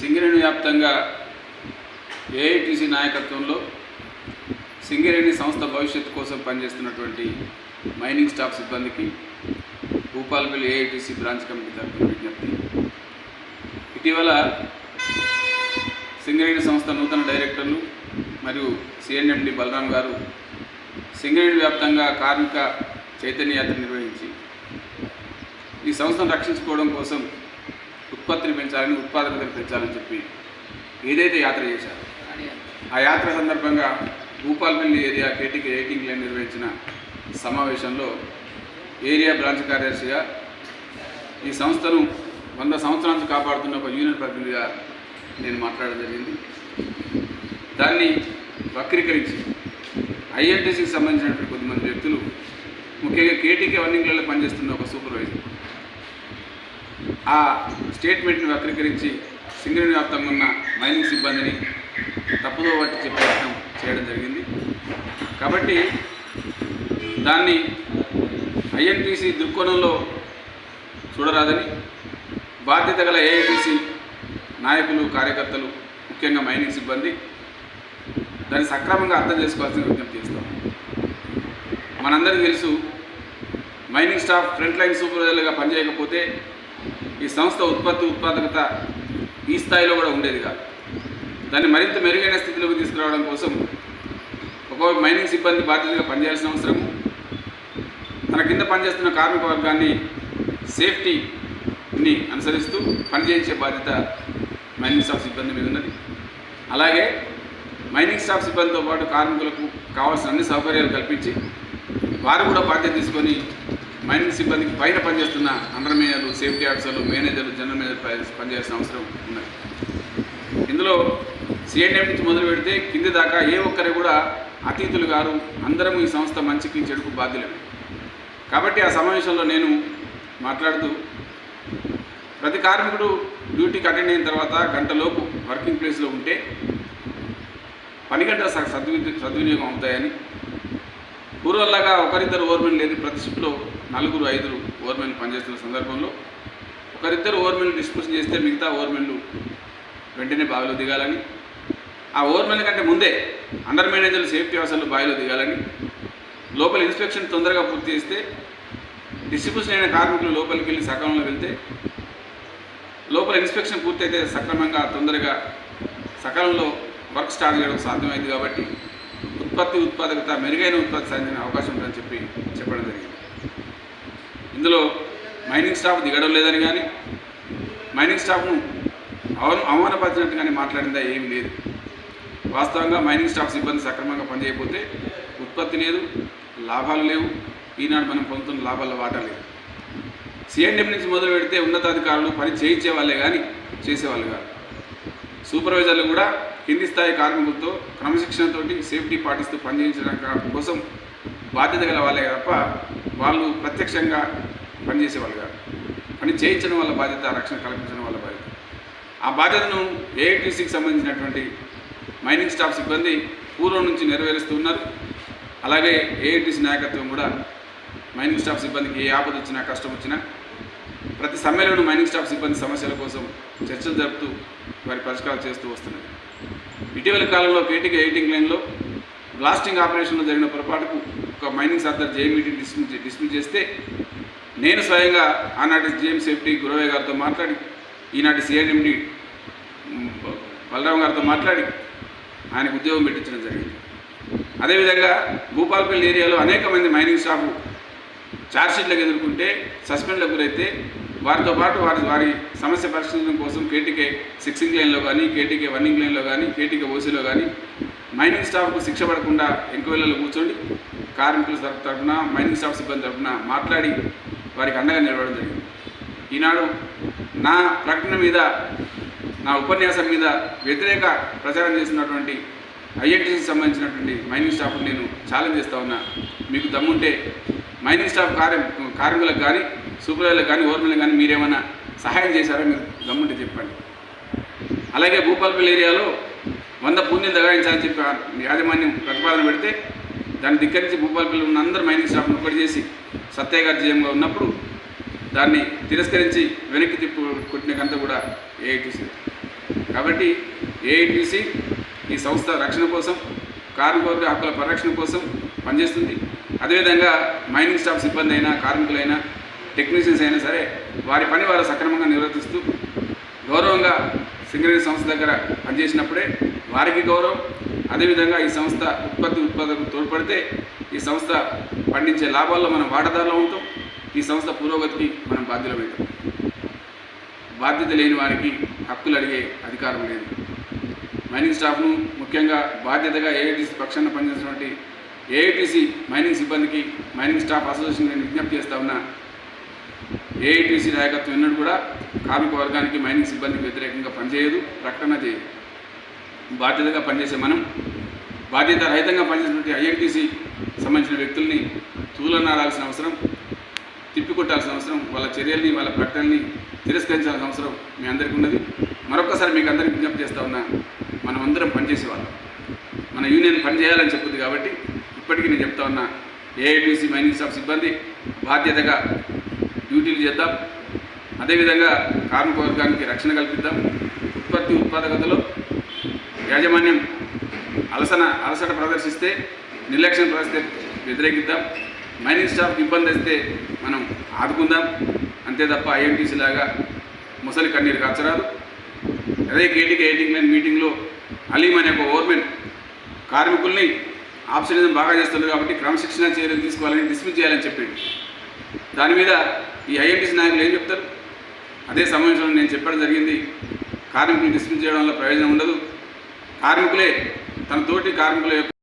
సింగరేణి వ్యాప్తంగా ఏఐటీసీ నాయకత్వంలో సింగరేణి సంస్థ భవిష్యత్తు కోసం పనిచేస్తున్నటువంటి మైనింగ్ స్టాఫ్ సిబ్బందికి భూపాల్పల్లి ఏఐటీసీ బ్రాంచ్ కమిటీ తరఫున విజ్ఞప్తి. ఇటీవల సింగరేణి సంస్థ నూతన డైరెక్టర్లు మరియు సిఎన్ఎండి బలరాం గారు సింగరేణి వ్యాప్తంగా కార్మిక చైతన్య యాత్ర నిర్వహించి ఈ సంస్థను రక్షించుకోవడం కోసం ఉత్పత్తిని పెంచాలని ఉత్పాదకతను పెంచాలని చెప్పి ఏదైతే యాత్ర చేశారు ఆ యాత్ర సందర్భంగా Bhupalpalli area KTK eight incline నిర్వహించిన సమావేశంలో ఏరియా బ్రాంచ్ కార్యదర్శిగా ఈ సంస్థను వంద సంవత్సరాలు కాపాడుతున్న ఒక యూనియన్ ప్రతినిధిగా నేను మాట్లాడడం జరిగింది. దాన్ని వక్రీకరించి ఐఎన్టీసీకి సంబంధించినటువంటి కొద్దిమంది వ్యక్తులు ముఖ్యంగా కేటీకే వన్నింగ్లలో పనిచేస్తున్న ఒక సూపర్వైజర్ ఆ స్టేట్మెంట్ని వక్రీకరించి సింగరేణి వ్యాప్తంగా ఉన్న మైనింగ్ సిబ్బందిని తప్పుదో పట్టి ప్రయత్నం చేయడం జరిగింది. కాబట్టి దాన్ని ఐఎన్టీసీ దృక్కోణంలో చూడరాదని బాధ్యత గల ఏఐటీసీ నాయకులు కార్యకర్తలు ముఖ్యంగా మైనింగ్ సిబ్బంది దాన్ని సక్రమంగా అర్థం చేసుకోవాల్సిన విజ్ఞప్తి చేస్తాం. మనందరికీ తెలుసు మైనింగ్ స్టాఫ్ ఫ్రంట్ లైన్ సూపర్వైజర్లుగా పనిచేయకపోతే ఈ సంస్థ ఉత్పత్తి ఉత్పాదకత ఈ స్థాయిలో కూడా ఉండేది కాదు. దాన్ని మరింత మెరుగైన స్థితిలోకి తీసుకురావడం కోసం ఒక మైనింగ్ సిబ్బంది బాధ్యతగా పనిచేయాల్సిన అవసరము తన కింద పనిచేస్తున్న కార్మిక వర్గాన్ని సేఫ్టీని అనుసరిస్తూ పనిచేయించే బాధ్యత మైనింగ్ స్టాఫ్ సిబ్బంది మీద ఉన్నది. అలాగే మైనింగ్ స్టాఫ్ సిబ్బందితో పాటు కార్మికులకు కావాల్సిన అన్ని సౌకర్యాలు కల్పించి వారు కూడా బాధ్యత తీసుకొని మైనింగ్ సిబ్బందికి పైన పనిచేస్తున్న అండర్ మేనేజర్లు సేఫ్టీ ఆఫీసర్లు మేనేజర్లు జనరల్ మేనేజర్ పనిచేసిన పనిచేయాల్సిన అవసరం ఉన్నది. ఇందులో సిఎన్ఎం నుంచి మొదలు పెడితే కింది దాకా ఏ ఒక్కరే కూడా అతిథులు గారు అందరం ఈ సంస్థ మంచికి చెడుకు బాధ్యులే కాబట్టి ఆ సమావేశంలో నేను మాట్లాడుతూ ప్రతి కార్మికుడు డ్యూటీకి అటెండ్ అయిన తర్వాత గంటలోపు వర్కింగ్ ప్లేస్లో ఉంటే పని గంటల స- సద్వినియోగం అవుతాయని. పూర్వల్లాగా ఒకరిద్దరు ఓవర్మెన్ లేని ప్రతి షిఫ్ట్లో నలుగురు ఐదు ఓవర్మెన్లు పనిచేస్తున్న సందర్భంలో ఒకరిద్దరు ఓవర్మెన్లు డిస్పోజన్ చేస్తే మిగతా ఓవర్మెన్లు వెంటనే బావిలో దిగాలని ఆ ఓవర్మెన్ల కంటే ముందే అండర్ మేనేజర్లు సేఫ్టీ అవసరాలు బావిలో దిగాలని లోపల ఇన్స్పెక్షన్ తొందరగా పూర్తి చేస్తే డిస్ట్రిబ్యూషన్ అయిన కార్మికులు లోపలికి వెళ్ళి సకాలంలో వెళ్తే లోపల ఇన్స్పెక్షన్ పూర్తయితే సక్రమంగా తొందరగా సకాలంలో వర్క్ స్టార్ట్ చేయడం సాధ్యమైంది కాబట్టి ఉత్పత్తి ఉత్పాదకత మెరుగైన ఉత్పత్తి సాధించిన అవకాశం ఉందని చెప్పి ఇందులో మైనింగ్ స్టాఫ్ దిగడం లేదని కానీ మైనింగ్ స్టాఫ్ను అవ అవమానపరిచినట్టు కానీ మాట్లాడిందా ఏమీ లేదు. వాస్తవంగా మైనింగ్ స్టాఫ్ సిబ్బంది సక్రమంగా పనిచేయకపోతే ఉత్పత్తి లేదు లాభాలు లేవు ఈనాడు మనం పొందుతున్న లాభాల వాటా లేదు. సిఎండిఎం నుంచి మొదలు పెడితే ఉన్నతాధికారులు పని చేయించే వాళ్ళే కానీ చేసేవాళ్ళు కాదు. సూపర్వైజర్లు కూడా కింది స్థాయి కార్మికులతో క్రమశిక్షణతోటి సేఫ్టీ పాటిస్తూ పనిచేయించడం కోసం బాధ్యత గల వాళ్ళే తప్ప వాళ్ళు ప్రత్యక్షంగా పనిచేసేవాళ్ళు కాదు. పని చేయించడం వల్ల బాధ్యత రక్షణ కల్పించడం వల్ల బాధ్యత. ఆ బాధ్యతను ఏఐటీసీకి సంబంధించినటువంటి మైనింగ్ స్టాఫ్ సిబ్బంది పూర్వం నుంచి నెరవేరుస్తూ ఉన్నారు. అలాగే ఏఐటీసీ నాయకత్వం కూడా మైనింగ్ స్టాఫ్ సిబ్బందికి ఏ ఆపద వచ్చినా కష్టం వచ్చినా ప్రతి సమ్మెలోనూ మైనింగ్ స్టాఫ్ సిబ్బంది సమస్యల కోసం చర్చలు జరుపుతూ వారి పరిష్కారం చేస్తూ వస్తున్నాయి ఇటీవల కాలంలో కేటీకి ఎయిటింగ్ లైన్లో బ్లాస్టింగ్ ఆపరేషన్లో జరిగిన పొరపాటుకు ఒక మైనింగ్ సర్దార్ జేఎంఈటీ డిస్మిస్ డిస్మిస్ చేస్తే నేను స్వయంగా ఆనాటి జేఎం సేఫ్టీ గురవయ్య గారితో మాట్లాడి ఈనాటి సిఐఎండి బలరాం గారితో మాట్లాడి ఆయనకు ఉద్యోగం పెట్టించడం జరిగింది. అదేవిధంగా భూపాల్పల్లి ఏరియాలో అనేక మంది మైనింగ్ స్టాఫ్ ఛార్జ్షీట్లకు ఎదుర్కొంటే సస్పెండ్లకు గురైతే వారితో పాటు వారి వారి సమస్య పరిష్కరించడం కోసం కేటీకే సిక్సింగ్ లైన్లో కానీ కేటీకే వన్నింగ్ లైన్లో కానీ కేటీకే ఓసీలో కానీ మైనింగ్ స్టాఫ్కు శిక్ష పడకుండా ఎంక్వైరీలో కూర్చోండి. కార్మికుల తరపు- తరపున మైనింగ్ స్టాఫ్ సిబ్బంది తరపున మాట్లాడి వారికి అండగా నిలవడం జరిగింది. ఈనాడు నా ప్రకటన మీద నా ఉపన్యాసం మీద వ్యతిరేక ప్రచారం చేస్తున్నటువంటి ఐఐటీసీకి సంబంధించినటువంటి మైనింగ్ స్టాఫ్ని నేను ఛాలెంజ్ చేస్తూ ఉన్నా. మీకు దమ్ముంటే మైనింగ్ స్టాఫ్ కార్య కార్మికులకు కానీ సూపర్వైజర్లకు కానీ ఓర్మలకు కానీ మీరేమైనా సహాయం చేశారో? మీరు దమ్ముంటే చెప్పండి. అలాగే భూపాలపల్లి ఏరియాలో వంద పుణ్యం దగాయించాలని చెప్పి యాజమాన్యం ప్రతిపాదన పెడితే దాన్ని ధిక్కరించి భూపాలపల్లి ఉన్న అందరు మైనింగ్ స్టాఫ్ను ఒక్కటి చేసి సత్య ఉన్నప్పుడు దాన్ని తిరస్కరించి వెనక్కి తిప్పు కొట్టిన కంత కూడా ఏఐటీసీ కాబట్టి ఏఐటీసీ ఈ సంస్థ రక్షణ కోసం కార్మికుల హక్కుల పరిరక్షణ కోసం పనిచేస్తుంది. అదేవిధంగా మైనింగ్ స్టాఫ్ సిబ్బంది అయినా కార్మికులైనా టెక్నీషియన్స్ అయినా సరే వారి పని వారు సక్రమంగా నిర్వర్తిస్తూ గౌరవంగా సింగరేణి సంస్థ దగ్గర పనిచేసినప్పుడే వారికి గౌరవం. అదేవిధంగా ఈ సంస్థ ఉత్పత్తి ఉత్పాదకు తోడ్పడితే ఈ సంస్థ పండించే లాభాల్లో మనం వాటాదారులు అవుతాం. ఈ సంస్థ పురోగతికి మనం బాధ్యులమవుతాం బాధ్యత లేని వారికి హక్కులు అడిగే అధికారం లేదు. మైనింగ్ స్టాఫ్ను ముఖ్యంగా బాధ్యతగా ఏఐటీసీ పక్షాన పనిచేసినటువంటి ఏఐటీసీ మైనింగ్ సిబ్బందికి మైనింగ్ స్టాఫ్ అసోసియేషన్ నేను విజ్ఞప్తి చేస్తా ఉన్నా ఏఐటీసీ నాయకత్వం ఎన్నడూ కూడా కార్మిక వర్గానికి మైనింగ్ సిబ్బందికి వ్యతిరేకంగా పనిచేయదు ప్రకటన చేయదు. బాధ్యతగా పనిచేసే మనం బాధ్యత రహితంగా పనిచేసినటువంటి ఐఎన్టీసీ సంబంధించిన వ్యక్తుల్ని తూలనాడాల్సిన అవసరం తిప్పికొట్టాల్సిన అవసరం వాళ్ళ చర్యల్ని వాళ్ళ ప్రకటనల్ని తిరస్కరించాల్సిన అవసరం మీ అందరికీ ఉన్నది. మరొకసారి మీకు అందరికీ విజ్ఞప్తి చేస్తూ ఉన్నా మనం అందరం పనిచేసేవాళ్ళం. మన యూనియన్ పనిచేయాలని చెప్పుద్ది కాబట్టి ఇప్పటికీ నేను చెప్తా ఉన్నా ఏఐటీసీ మైనింగ్ స్టాఫ్ సిబ్బంది బాధ్యతగా డ్యూటీలు చేద్దాం. అదేవిధంగా కార్మిక వర్గానికి రక్షణ కల్పిద్దాం. ఉత్పత్తి ఉత్పాదకతలో యాజమాన్యం అలసన అలసట ప్రదర్శిస్తే నిర్లక్ష్యం ప్రదర్శిస్తే వ్యతిరేకిద్దాం. మైనింగ్ స్టాఫ్కి ఇబ్బంది వస్తే మనం ఆదుకుందాం. అంతే తప్ప ఐఎంటీసీ లాగా ముసలి కన్నీరు కాచరాదు. అదే కేటీకి ఎయిటింగ్ లైన్ మీటింగ్లో అలీం అనే ఒక ఓర్మెన్ కార్మికుల్ని ఆప్షనిజం బాగా చేస్తున్నారు కాబట్టి క్రమశిక్షణ చర్యలు తీసుకోవాలని డిస్మిస్ చేయాలని చెప్పిండు. దాని మీద ఈ ఐఎంటీసీ నాయకులు ఏం చెప్తారు? అదే సమావేశంలో నేను చెప్పడం జరిగింది. కార్మికులు డిస్మిస్ చేయడం వల్ల ప్రయోజనం ఉండదు. కార్మికులే తన తోటి కార్మికుల యొక్క